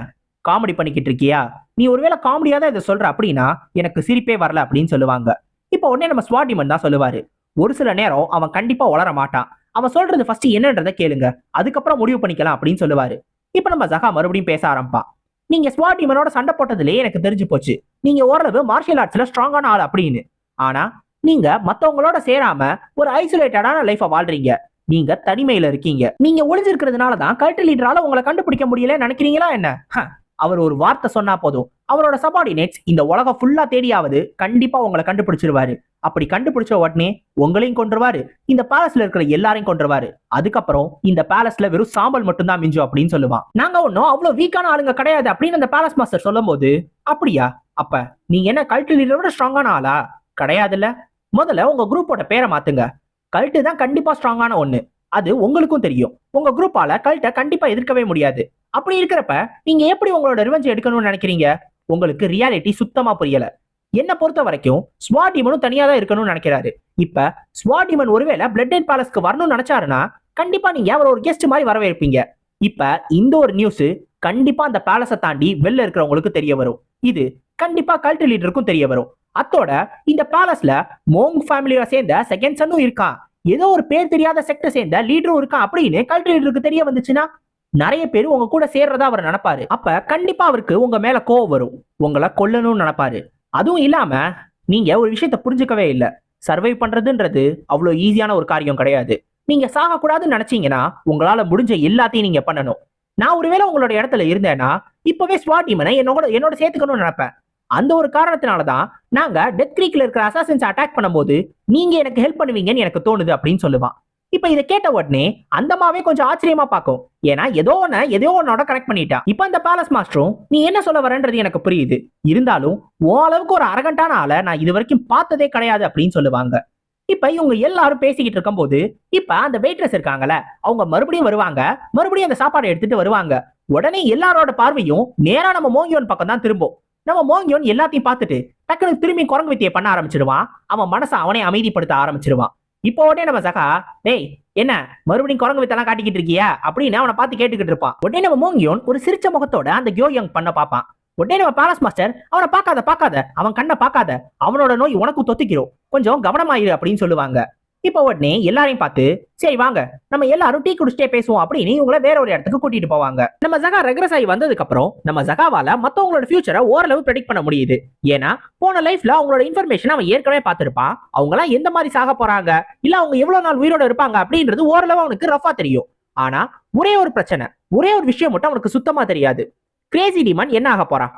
காமெடி பண்ணிக்கிட்டு இருக்கியா? நீ ஒருவேளை காமெடியா தான் இதை சொல்ற அப்படின்னா எனக்கு சிரிப்பே வரல அப்படின்னு சொல்லுவாங்க. இப்போ உடனே நம்ம ஸ்வாடிமன் தான் சொல்லுவாரு. ஒரு சில நேரம் அவன் கண்டிப்பா வளர மாட்டான். அவன் சொல்றது ஃபர்ஸ்ட் என்னன்றதை கேளுங்க. அதுக்கப்புறம் முடிவு பண்ணிக்கலாம் அப்படின்னு சொல்லுவாரு. இப்போ நம்ம ஜகா மறுபடியும் பேச ஆரம்பிப்பான். நீங்க ஸ்வாடிமனோட சண்டை போட்டதுலயே எனக்கு தெரிஞ்சு போச்சு. நீங்க ஓரளவு மார்ஷியல் ஆர்ட்ஸ்ல ஸ்ட்ராங்கான ஆள் அப்படின்னு. ஆனா நீங்க மத்தவங்களோட சேராம ஒரு ஐசோலேட்டடான லைஃப வாழ்றீங்க. நீங்க தனிமையில இருக்கீங்க. நீங்க ஒளிஞ்சிருக்கிறதுனால தான் கல்ட்டு லீடரால உங்களை கண்டுபிடிக்க முடியல. நினைக்கிறீங்களா என்ன? ஹ, அவர் ஒரு வார்த்தை சொன்னா போதும். அவரோட சபார்டினேட்ஸ் இந்த உலகம் ஃபுல்லா தேடியாவது கண்டிப்பா உங்களை கண்டுபிடிச்சிருவாரு. அப்படி கண்டுபிடிச்ச உடனே உங்களையும் கொண்டுருவாரு இந்த பேலஸ்ல இருக்கிற எல்லாரையும் கொண்டுருவாரு அதுக்கப்புறம் இந்த பேலஸ்ல வெறும் சாம்பல் மட்டும்தான் மிஞ்சும் அப்படின்னு சொல்லுவான். நாங்க ஒன்னும் அவ்வளவு வீக்கான ஆளுங்க கிடையாது அப்படின்னு அந்த பேலஸ் மாஸ்டர் சொல்லும் போது அப்படியா? அப்ப நீங்க என்ன கல்ட்டு லீடரோட ஸ்ட்ராங்கான ஆளா? கிடையாதுல்ல. முதல்ல உங்க குரூப்போட பேரை மாத்துங்க. கல்ட்டு தான் கண்டிப்பா ஸ்ட்ராங்கான ஒன்று அது உங்களுக்கும் தெரியும். உங்க குரூப்பால கல்ட்டை கண்டிப்பா எதிர்க்கவே முடியாது. அப்படி இருக்கிறப்ப நீங்க எப்படி உங்களோட ரிவெஞ்ச் எடுக்கணும்னு நினைக்கிறீங்க? உங்களுக்கு ரியாலிட்டி சுத்தமா புரியல. என்ன பொறுத்த வரைக்கும் ஸ்வாடிமனும் தனியா தான் இருக்கணும்னு நினைக்கிறாரு. இப்ப ஸ்வாடிமன் ஒருவேளை பிளட் அண்ட் பேலஸ்க்கு வரணும்னு நினைச்சாருன்னா கண்டிப்பா நீங்க அவர் ஒரு கெஸ்ட் மாதிரி வரவேற்பீங்க. இப்ப இந்த ஒரு நியூஸ் கண்டிப்பா அந்த பேலஸை தாண்டி வெளில இருக்கிறவங்களுக்கு தெரிய வரும். இது கண்டிப்பா கல்ட்டு லீடருக்கும் தெரிய வரும். அத்தோட இந்த பேலஸ்ல மோங் ஃபேமிலியை சேர்ந்த செகண்ட் சன்னும் இருக்கான். ஏதோ ஒரு பேர் தெரியாத செக்டர் சேர்ந்த லீடரும் இருக்கான் அப்படின்னு கல்ட்ரி லீடருக்கு தெரிய வந்துச்சுன்னா நிறைய பேர் உங்க கூட சேர்றதா அவர் நினைப்பாரு. அப்ப கண்டிப்பா அவருக்கு உங்க மேல கோவம் வரும். உங்களை கொல்லணும்னு நினைப்பாரு. அதுவும் இல்லாம நீங்க ஒரு விஷயத்த புரிஞ்சுக்கவே இல்லை. சர்வை பண்றதுன்றது அவ்வளோ ஈஸியான ஒரு காரியம் கிடையாது. நீங்க சாகக்கூடாதுன்னு நினைச்சீங்கன்னா உங்களால முடிஞ்ச எல்லாத்தையும் நீங்க பண்ணணும். நான் ஒருவேளை உங்களோட இடத்துல இருந்தேன்னா இப்பவே ஸ்வாட்டிமனை என்னோட என்னோட சேர்த்துக்கணும்னு நினைப்பேன். அந்த ஒரு காரணத்தினால தான் நாங்க டெத் கிரீக்ல இருக்கிற அசாசின்ஸ் அட்டாக் பண்ணும்போது நீங்க எனக்கு ஹெல்ப் பண்ணுவீங்கன்னு எனக்கு தோணுது அப்படின்னு சொல்லுவான். இப்ப இதை கேட்ட உடனே அந்தமாவே கொஞ்சம் ஆச்சரியமா பார்க்கும். ஏன்னா ஏதோ ஒண்ண ஏதோ ஒன்னோட கனெக்ட் பண்ணிட்டா. இப்ப அந்த பேலஸ் மாஸ்டரும் நீ என்ன சொல்ல வரன்றது எனக்கு புரியுது. இருந்தாலும் ஓரளவுக்கு அளவுக்கு ஒரு அரகண்டான ஆளை நான் இது வரைக்கும் பார்த்ததே கிடையாது அப்படின்னு சொல்லுவாங்க. இப்ப இவங்க எல்லாரும் பேசிக்கிட்டு இருக்கும்போது இப்ப அந்த வெயிட்ரஸ் இருக்காங்கல்ல அவங்க மறுபடியும் வருவாங்க. மறுபடியும் அந்த சாப்பாடை எடுத்துட்டு வருவாங்க. உடனே எல்லாரோட பார்வையும் நேரா நம்ம மோங்கியோன் பக்கம் தான் திரும்பும். நம்ம மோங்கியோன் எல்லாத்தையும் பார்த்துட்டு டக்குனு திரும்பி குரங்கு வித்தியை பண்ண ஆரம்பிச்சிடுவான் அவன் மனசை அவனே அமைதிப்படுத்த ஆரம்பிச்சிடுவான் இப்போ உடனே நம்ம சகா டேய் என்ன மறுபடியும் குரங்கு வித்தெல்லாம் காட்டிக்கிட்டு இருக்கியா? அப்படின்னு அவனை பார்த்து கேட்டுக்கிட்டு இருப்பான். உடனே நம்ம மோங்கியோன் ஒரு சிரிச்ச முகத்தோட அந்த கியோயங் பண்ண பார்ப்பான். உடனே நம்ம பேலஸ் மாஸ்டர் அவனை பார்க்காத பார்க்காத அவன் கண்ணை பார்க்காத அவனோட நோய் உனக்கு தொத்திக்கிறோம் கொஞ்சம் கவனமாயிரு அப்படின்னு சொல்லுவாங்க. இப்போ உடனே எல்லாரையும் பார்த்து சரி வாங்க. நம்ம எல்லாரும் டீ குடிச்சிட்டே பேசுவோம் அப்படின்னு இவங்கள வேற ஒரு இடத்துக்கு கூட்டிட்டு போவாங்க. நம்ம ஜகா ரெக்ரஸ் ஆகி வந்ததுக்கு அப்புறம் நம்ம ஜகாவால மத்தவங்களோட ஃபியூச்சரை ஓரளவு ப்ரெடிக்ட் பண்ண முடியுது. ஏன்னா போன லைஃப்ல அவங்களோட இன்ஃபர்மேஷன் அவன் ஏற்கனவே பார்த்திருப்பான். அவங்க எல்லாம் எந்த மாதிரி சாக போறாங்க? இல்ல அவங்க எவ்வளவு நாள் உயிரோட இருப்பாங்க? அப்படின்றது ஓரளவு அவனுக்கு ரஃபா தெரியும். ஆனா ஒரே ஒரு பிரச்சனை ஒரே ஒரு விஷயம் மட்டும் அவனுக்கு சுத்தமா தெரியாது. கிரேசி டிமன் என்ன ஆக போறான்?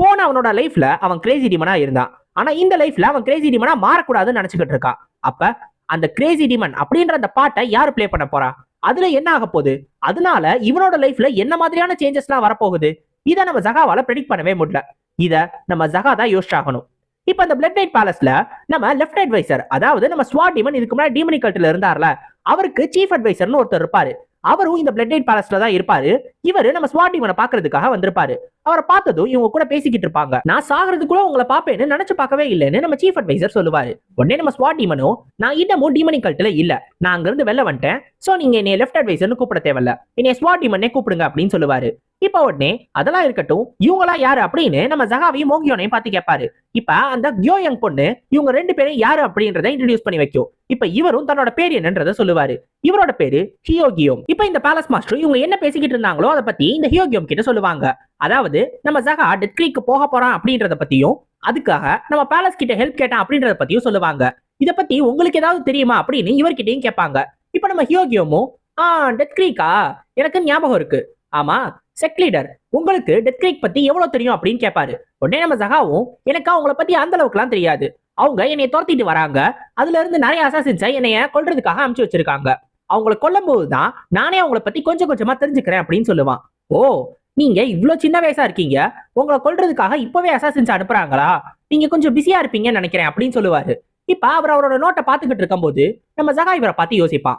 போன அவனோட லைஃப்ல அவன் கிரேசி டிமனா இருந்தான். ஆனா இந்த லைஃப்ல அவன் கிரேசி டிமனா மாறக்கூடாதுன்னு நினைச்சுக்கிட்டு இருக்கான். அப்ப அந்த கிரேசி டிமன் அப்படின்ற அந்த பாட்டை யார் ப்ளே பண்ண போறா? அதுல என்ன ஆக போகுது? அதனால இவனோட லைஃப்ல என்ன மாதிரியான சேஞ்சஸ்லாம் வரப்போகுது? இதை நம்ம ஜகாவால ப்ரெடிக்ட் பண்ணவே முடியல. இதை நம்ம ஜகா தான் யோசிச்சாகணும். இப்ப அந்த பிளட் நைட் பேலஸ்ல நம்ம லெஃப்ட் அட்வைசர் அதாவது நம்ம ஸ்வாட் டிமன் இதுக்கு முன்னாடி டீமனி கல்ட்ல இருந்தார்ல அவருக்கு சீஃப் அட்வைசர்னு ஒருத்தர் இருப்பாரு. அவரும் இந்த பிளட் டைட் பேலஸ்ல தான் இருப்பாரு. இவரு நம்ம ஸ்வாட் டிமனை பாக்குறதுக்காக வந்திருப்பாரு. அவரை பார்த்ததும் இவங்க கூட பேசிக்கிட்டு இருப்பாங்க. நான் சாகிறதுக்குள்ள உங்களை பாப்பேன்னு நினைச்சு பார்க்கவே இல்லைன்னு நம்ம சீஃப் அட்வைசர் சொல்லுவாரு. உடனே நம்ம ஸ்வாட் டீமனும் நான் இன்னமும் டீமனி கல்ட்ல இல்ல. நான் அங்க இருந்து வெளில வந்துட்டேன். சோ நீங்க என்னை லெஃப்ட் அட்வைசர்னு கூப்பிட தேவையில்ல. என்னைய ஸ்வாட் டீமனே கூப்பிடுங்க அப்படின்னு சொல்லுவாரு. இப்ப உடனே அதெல்லாம் இருக்கட்டும் இவங்களா யாரு அப்படின்னு நம்ம ஜகாவையும் மோகியோனையும் பார்த்து கேட்பாரு இப்ப அந்த கியோயங் பொண்ணு இவங்க ரெண்டு பேரும் யாரு அப்படின்றத இன்ட்ரடியூஸ் பண்ணி வைக்கும். இப்ப இவரும் தன்னோட பேர் என்னன்றத சொல்லுவாரு. இவரோட பேரு ஹியோகியோம். இப்ப இந்த பேலஸ் மாஸ்டர் இவங்க என்ன பேசிக்கிட்டு இருந்தாங்களோ அதை பத்தி இந்த ஹியோகியோம் கிட்ட சொல்லுவாங்க. அதாவது நம்ம ஜகா டெத் கிரீக்கு போக போறான் அப்படின்றத பத்தியும் அதுக்காக நம்ம பேலஸ் கிட்ட ஹெல்ப் கேட்டான் அப்படின்றத பத்தியும் சொல்லுவாங்க. இத பத்தி உங்களுக்கு ஏதாவது தெரியுமா அப்படின்னு இவர்கிட்டயும் கேட்பாங்க. இப்ப நம்ம ஹியோகியோமும் ஆ டெத் கிரீக்கா எனக்கு ஞாபகம் இருக்கு. ஆமா செக் லீடர் உங்களுக்கு டெத் கிரேக் பத்தி எவ்வளவு தெரியும் அப்படின்னு கேட்பாரு உடனே நம்ம ஜகாவும் எனக்கு அவங்கள பத்தி அந்த அளவுக்குலாம் தெரியாது. அவங்க என்னைய துரத்திட்டு வராங்க. அதுல இருந்து நிறைய அசாசின்ஸை என்னைய கொல்றதுக்காக அமுச்சு வச்சிருக்காங்க. அவங்கள கொல்லும் போதுதான் நானே அவங்கள பத்தி கொஞ்சம் கொஞ்சமா தெரிஞ்சுக்கிறேன் அப்படின்னு சொல்லுவான். ஓ நீங்க இவ்வளவு சின்ன வயசா இருக்கீங்க. உங்களை கொல்றதுக்காக இப்பவே அசாசின்ஸ் அனுப்புறாங்களா? நீங்க கொஞ்சம் பிஸியா இருப்பீங்கன்னு நினைக்கிறேன் அப்படின்னு சொல்லுவாரு. இப்ப அவர் அவரோட நோட்டை பாத்துக்கிட்டு இருக்கும்போது நம்ம ஜகா இவரை பார்த்து யோசிப்பான்.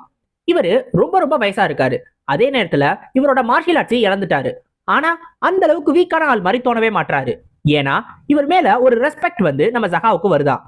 இவரு ரொம்ப ரொம்ப வயசா இருக்காரு. அதே நேரத்துல இவரோட மார்ஷியல் ஆர்ட்ஸை இழந்துட்டாரு. ஆனா அந்த அளவுக்கு வீக்கான ஆள் மாதிரி தோணவே மாட்டாரு ஏன்னா இவர் மேல ஒரு ரெஸ்பெக்ட் வந்து நம்ம ஜகாவுக்கு வருதான்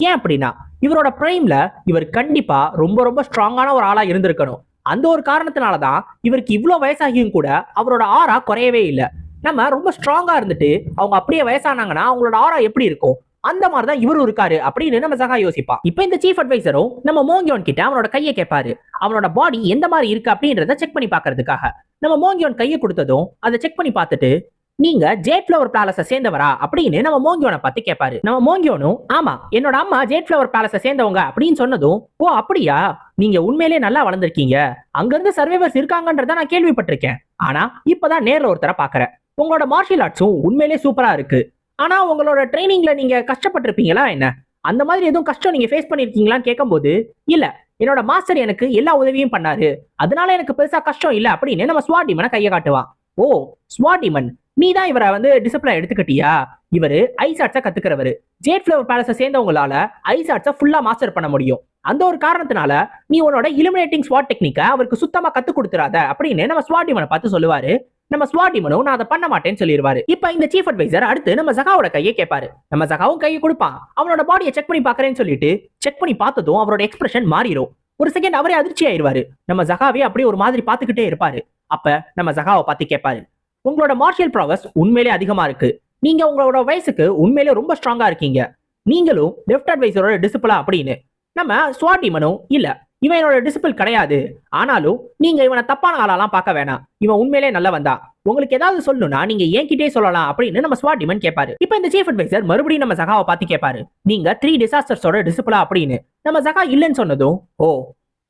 ஏன் அப்படின்னா இவரோட பிரைம்ல இவர் கண்டிப்பா ரொம்ப ரொம்ப ஸ்ட்ராங்கான ஒரு ஆளா இருந்திருக்கணும். அந்த ஒரு காரணத்தினால தான் இவருக்கு இவ்வளோ வயசாகியும் கூட அவரோட ஆரா குறையவே இல்லை. நம்ம ரொம்ப ஸ்ட்ராங்கா இருந்துட்டு அவங்க அப்படியே வயசானாங்கன்னா அவங்களோட ஆரா எப்படி இருக்கும்? அந்த மாதிரி தான் இவரும் இருக்காரு அப்படின்னு நம்ம சகா யோசிப்பா. இப்போ இந்த சீஃப் அட்வைசரும் நம்ம மோங்கியோன் கிட்ட அவனோட கையை கேட்பாரு அவனோட பாடி எந்த மாதிரி இருக்கு அப்படின்றத செக் பண்ணி பாக்குறதுக்காக நம்ம மோங்கியோன் கையை கொடுத்ததும் அதை செக் பண்ணி பார்த்துட்டு நீங்க ஜேட் ஃபிளவர் பேலஸ சேர்ந்தவரா? அப்படின்னு நம்ம மோங்கியோனை பார்த்து கேட்பாரு நம்ம மோங்கியோனும் ஆமா என்னோட அம்மா ஜேட் ஃபிளவர் பேலஸ சேர்ந்தவங்க அப்படின்னு சொன்னதும் ஓ அப்படியா? நீங்க உண்மையிலேயே நல்லா வளர்ந்துருக்கீங்க. அங்கிருந்து சர்வைவர்ஸ் இருக்காங்கன்றத நான் கேள்விப்பட்டிருக்கேன். ஆனா இப்பதான் நேர்ல ஒருத்தரை பாக்குறேன் உங்களோட மார்ஷியல் ஆர்ட்ஸும் உண்மையிலேயே சூப்பரா இருக்கு. ஆனா உங்களோட ட்ரைனிங்ல நீங்க கஷ்டப்பட்டிருப்பீங்களா என்ன? அந்த மாதிரி எதுவும் கஷ்டம் நீங்க ஃபேஸ் பண்ணிருக்கீங்களான்னு கேட்கும்போது இல்ல என்னோட மாஸ்டர் எனக்கு எல்லா உதவியும் பண்ணாரு. அதனால எனக்கு பெருசா கஷ்டம் இல்ல அப்படின்னு நம்ம ஸ்வாடிமனை கையை காட்டுவான். ஓ ஸ்வாடிமன் நீ தான் இவரை வந்து டிசிப்ளின் எடுத்துக்கிட்டியா? இவரு ஐஸ் ஆர்ட்ஸை கத்துக்கிறவரு. ஜேட் ஃபிளவர் பேலஸை சேர்ந்தவங்களால ஐஸ் ஆர்ட்ஸை ஃபுல்லா மாஸ்டர் பண்ண முடியும். அந்த ஒரு காரணத்தினால நீ உன்னோட இலுமினேட்டிங் ஸ்வாட் டெக்னிக்கை அவருக்கு சுத்தமா கத்து கொடுத்துறாத அப்படின்னு நம்ம ஸ்வாட் இவனை பார்த்து சொல்லுவாரு. நம்ம ஸ்வாடிமனும் நான் அதை பண்ண மாட்டேன்னு சொல்லிடுவாரு இப்ப இந்த சீஃப் அட்வைசர் அடுத்து நம்ம ஜகாவோட கையை கேட்பாரு. நம்ம ஜகாவும் கையை கொடுப்பான். அவனோட பாடியை செக் பண்ணி பாக்குறேன்னு சொல்லிட்டு செக் பண்ணி பார்த்ததும் அவரோட எக்ஸ்பிரஷன் மாறிடும் ஒரு செகண்ட் அவரே அதிர்ச்சி ஆயிருவாரு நம்ம ஜகாவே அப்படியே ஒரு மாதிரி பார்த்துக்கிட்டே இருப்பாரு. அப்ப நம்ம ஜகாவை பார்த்து கேட்பாரு. உங்களோட மார்ஷியல் ப்ராவஸ் உண்மையிலே அதிகமா இருக்கு. நீங்க உங்களோட வயசுக்கு உண்மையிலே ரொம்ப ஸ்ட்ராங்கா இருக்கீங்க. நீங்களும் லெஃப்ட் அட்வைசரோட டிசிப்ளா அப்படின்னு. நம்ம ஸ்வாடிமனும் இல்ல. இவன் என்னோட டிசிபிள் கிடையாது. ஆனாலும் நீங்க இவனை தப்பான ஆளாலாம் பார்க்க வேணாம். இவன் உண்மையிலே நல்லவன் தான் உங்களுக்கு ஏதாவது சொல்லணும்னா நீங்க என்கிட்டே சொல்லலாம் அப்படின்னு நம்ம ஸ்வாடிமன் கேட்பாரு இப்போ இந்த சீஃப் அட்வைசர் மறுபடியும் நம்ம சகாவை பார்த்து கேட்பாரு நீங்க த்ரீ டிசாஸ்டர்ஸோட டிசிப்ளா அப்படின்னு. நம்ம சகா இல்லைன்னு சொன்னதும் ஓ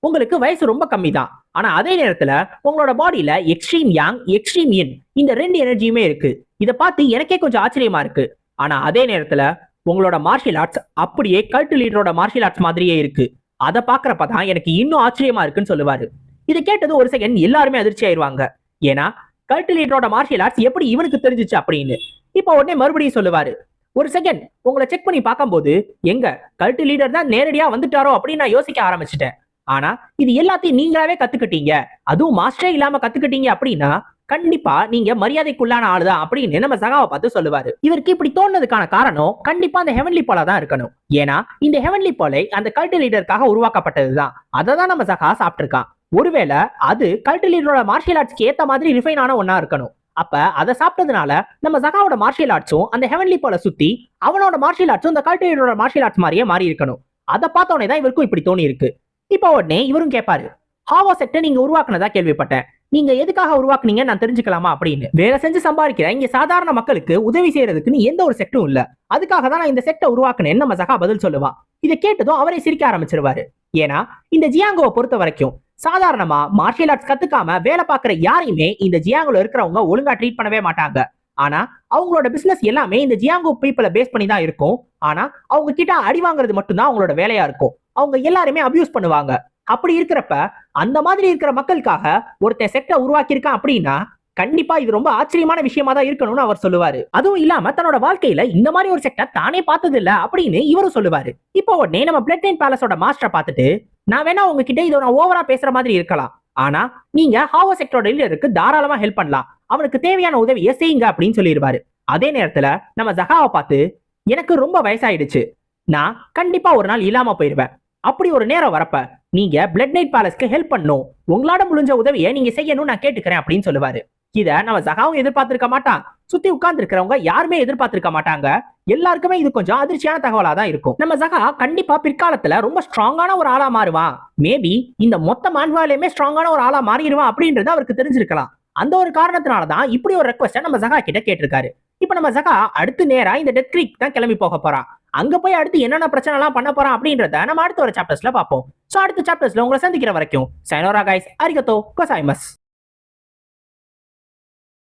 உங்களுக்கு வயசு ரொம்ப கம்மி தான் ஆனா அதே நேரத்துல உங்களோட பாடியில எக்ஸ்ட்ரீம் யாங் எக்ஸ்ட்ரீம் இன் இந்த ரெண்டு எனர்ஜியுமே இருக்கு. இதை பார்த்து எனக்கே கொஞ்சம் ஆச்சரியமா இருக்கு. ஆனா அதே நேரத்துல உங்களோட மார்ஷியல் ஆர்ட்ஸ் அப்படியே கல்ட் லீடரோட மார்ஷியல் ஆர்ட்ஸ் மாதிரியே இருக்கு. அதை பாக்குறப்ப தான் எனக்கு இன்னும் ஆச்சரியமா இருக்குன்னு சொல்லுவாரு. இதை கேட்டது ஒரு செகண்ட் எல்லாருமே அதிர்ச்சி ஆயிருவாங்க. ஏன்னா கல்ட் லீடரோட மார்ஷியல் ஆர்ட்ஸ் எப்படி இவனுக்கு தெரிஞ்சுச்சு அப்படின்னு. இப்போ உடனே மறுபடியும் சொல்லுவாரு. ஒரு செகண்ட் உங்களை செக் பண்ணி பார்க்கும்போது எங்க கல்ட் லீடர் தான் நேரடியா வந்துட்டாரோ அப்படின்னு நான் யோசிக்க ஆரம்பிச்சிட்டேன். ஆனா இது எல்லாத்தையும் நீங்களாவே கத்துக்கிட்டீங்க. அதுவும் மாஸ்டரே இல்லாம கத்துக்கிட்டீங்க அப்படின்னா கண்டிப்பா நீங்க மரியாதைக்குள்ளான ஆளுதான் அப்படின்னு நம்ம சகாவை பார்த்து சொல்லுவாரு. இவருக்கு இப்படி தோணுனதுக்கான காரணம் கண்டிப்பா அந்த ஹெவன்லி போலா தான் இருக்கணும். ஏன்னா இந்த ஹெவன்லி போலை அந்த கல்ட்டு லீடருக்காக உருவாக்கப்பட்டதுதான். அதை தான் நம்ம சகா சாப்பிட்டுருக்கான் ஒருவேளை அது கல்ட்டு லீடரோட மார்ஷியல் ஆர்ட்ஸ்க்கு ஏத்த மாதிரி ரிஃபைன் ஆன ஒன்னா இருக்கணும். அப்ப அதை சாப்பிட்டதுனால நம்ம சகாவோட மார்ஷியல் ஆர்ட்ஸும் அந்த ஹெவன்லி போல சுத்தி அவனோட மார்ஷியல் ஆர்ட்ஸும் இந்த கல்ட்டு லீடரோட மார்ஷியல் ஆர்ட்ஸ் மாதிரியே மாறி இருக்கணும். அதை பார்த்தோன்னே தான் இவருக்கும் இப்படி தோணி இருக்கு இப்போ உடனே இவரும் கேட்பாரு ஹாவோ செட்டை நீங்க உருவாக்குனதா கேள்விப்பட்டேன். நீங்க எதுக்காக உருவாக்குனீங்க? நான் தெரிஞ்சுக்கலாமா? அப்படின்னு. வேலை செஞ்சு சம்பாதிக்கிற இங்க சாதாரண மக்களுக்கு உதவி செய்யறதுக்குன்னு எந்த ஒரு செக்டும் இல்ல. அதுக்காக தான் நான் இந்த செக்டை உருவாக்குனேன். நம்ம சகா பதில் சொல்லுவா? இதை கேட்டதும் அவரே சிரிக்க ஆரம்பிச்சிருவாரு. ஏன்னா இந்த ஜியாங்கோவை பொறுத்த வரைக்கும் சாதாரணமா மார்ஷியல் ஆர்ட்ஸ் கத்துக்காம வேலை பார்க்குற யாரையுமே இந்த ஜியாங்கோல இருக்கிறவங்க ஒழுங்கா ட்ரீட் பண்ணவே மாட்டாங்க. ஆனா அவங்களோட பிசினஸ் எல்லாமே இந்த ஜியாங்கோ பீப்புளை பேஸ் பண்ணி தான் இருக்கும். ஆனா அவங்க கிட்ட அடி வாங்குறது மட்டும்தான் அவங்களோட வேலையா இருக்கும். அவங்க எல்லாருமே அபியூஸ் பண்ணுவாங்க. அப்படி இருக்கிறப்ப அந்த மாதிரி இருக்கிற மக்களுக்காக ஒருத்தன் செக்டை உருவாக்கியிருக்கான் அப்படின்னா கண்டிப்பா இது ரொம்ப ஆச்சரியமான விஷயமா தான் இருக்கணும்னு அவர் சொல்லுவாரு. அதுவும் இல்லாம தன்னோட வாழ்க்கையில இந்த மாதிரி ஒரு செக்டர் தானே பார்த்தது இல்ல அப்படின்னு இவரும் சொல்லுவாரு. இப்போ உடனே நம்ம பிளட் டைன் பேலஸோட மாஸ்டரை பார்த்துட்டு நான் வேணா உங்ககிட்ட இதை நான் ஓவரா பேசுற மாதிரி இருக்கலாம். ஆனா நீங்க ஹாவோ செக்டரோட லீடருக்கு தாராளமா ஹெல்ப் பண்ணலாம். அவனுக்கு தேவையான உதவியை செய்யுங்க அப்படின்னு சொல்லிடுவாரு அதே நேரத்துல நம்ம ஜகாவை பார்த்து எனக்கு ரொம்ப வயசாயிடுச்சு. நான் கண்டிப்பா ஒரு நாள் இல்லாம போயிருவேன். அப்படி ஒரு நேரம் வரப்ப நீங்க பிளட் நைட் பேலஸ்க்கு ஹெல்ப் பண்ணும். உங்களால முடிஞ்ச உதவியை நீங்க செய்யணும் நான் கேட்டுக்கிறேன் அப்படின்னு சொல்லுவாரு. இத நம்ம சகாவும் எதிர்பார்த்திருக்க மாட்டான். சுத்தி உட்கார்ந்து இருக்கிறவங்க யாருமே எதிர்பார்த்திருக்க மாட்டாங்க. எல்லாருக்குமே இது கொஞ்சம் அதிர்ச்சியான தகவலா தான் இருக்கும். நம்ம சகா கண்டிப்பா பிற்காலத்துல ரொம்ப ஸ்ட்ராங்கான ஒரு ஆளா மாறுவான். மேபி இந்த மொத்த மான்வாலையுமே ஸ்ட்ராங்கான ஒரு ஆளா மாறிடுவான் அப்படின்றது அவருக்கு தெரிஞ்சிருக்கலாம். அந்த ஒரு காரணத்தினால தான் இப்படி ஒரு ரெக்வஸ்ட நம்ம சகா கிட்ட கேட்டிருக்காரு. இப்ப நம்ம சகா அடுத்து நேரா இந்த டெத் கிரீக் தான் கிளம்பி போக போறான். அங்க போய் அடுத்து என்னென்ன பிரச்சனை எல்லாம் பண்ண போறான் அப்படின்றத நம்ம அடுத்த ஒரு சாப்டர்ஸ்ல பார்ப்போம். ஸோ அடுத்த சாப்டர்ஸ்ல உங்களை சந்திக்கிற வரைக்கும் சைனோரா கைஸ் அரிகத்தோ கொசாய்மஸ்